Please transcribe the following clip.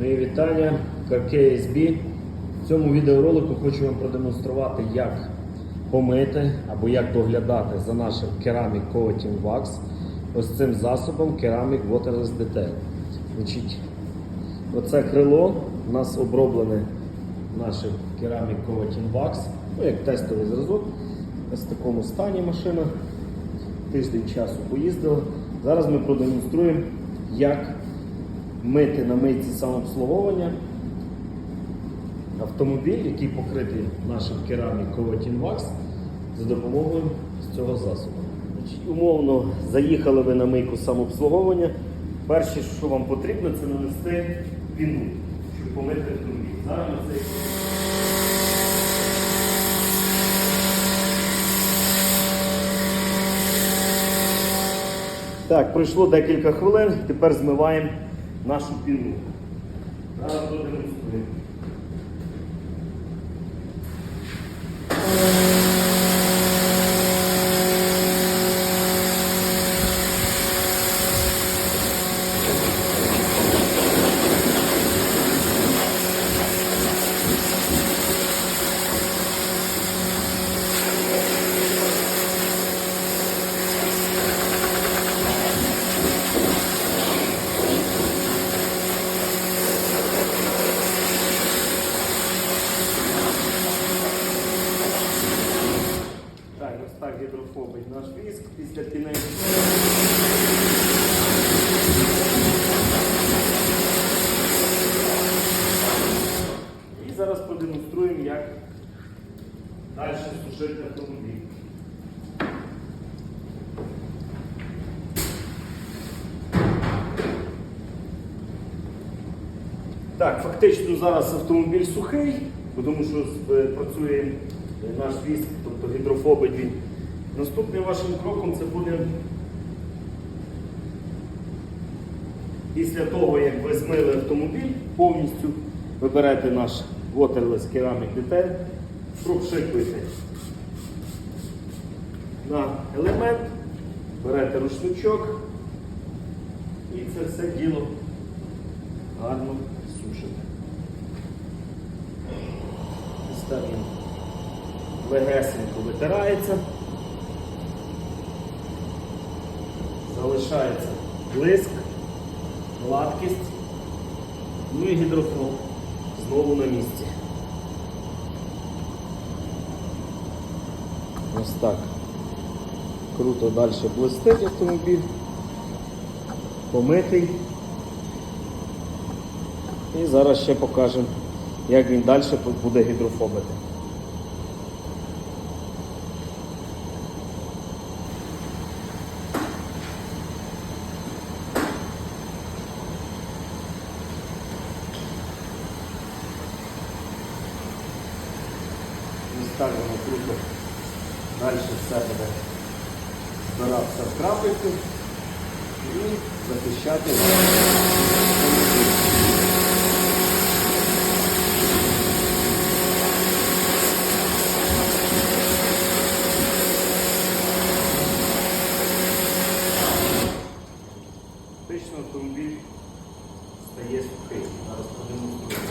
Мої вітання, KSB. В цьому відеоролику хочу вам продемонструвати, як помити або як доглядати за нашим Ceramic Coating Wax ось цим засобом Ceramic Waterless Detail. Значить, оце крило у нас оброблене нашим Ceramic Coating Wax, ну, як тестовий зразок. Ось в такому стані машина. Тиждень часу поїздила. Зараз ми продемонструємо, як мити на мийці самообслуговування автомобіль, який покритий нашим керамік Coating за допомогою цього засобу. Умовно, заїхали ви на мийку самообслуговування. Перше, що вам потрібно, це нанести піну, щоб помити автомобіль. Зараз ми це Так, пройшло декілька хвилин, тепер змиваємо нашу піну. Зараз продемонструємо. Так, ось так гідрофобить наш віск після піни. І зараз продемонструємо, як далі сушити автомобіль. Так, фактично зараз автомобіль сухий, тому що працює наш віск, тобто гідрофобить він. Наступним вашим кроком це буде після того, як ви змили автомобіль повністю, ви берете наш Waterless Ceramic Detail, пропшикуєте на елемент, берете рушничок і це все діло гарно сушите. Він легесенько витирається. Залишається блиск, гладкість, ну і гідрофон знову на місці. Ось так. Круто далі блистить автомобіль, помитий. І зараз ще покажемо, як він далі буде гідрофобити. Ось так воно круто далі все буде збиратися в крапельку і захищати. Фактично автомобіль стає сухий. Зараз продемонструю.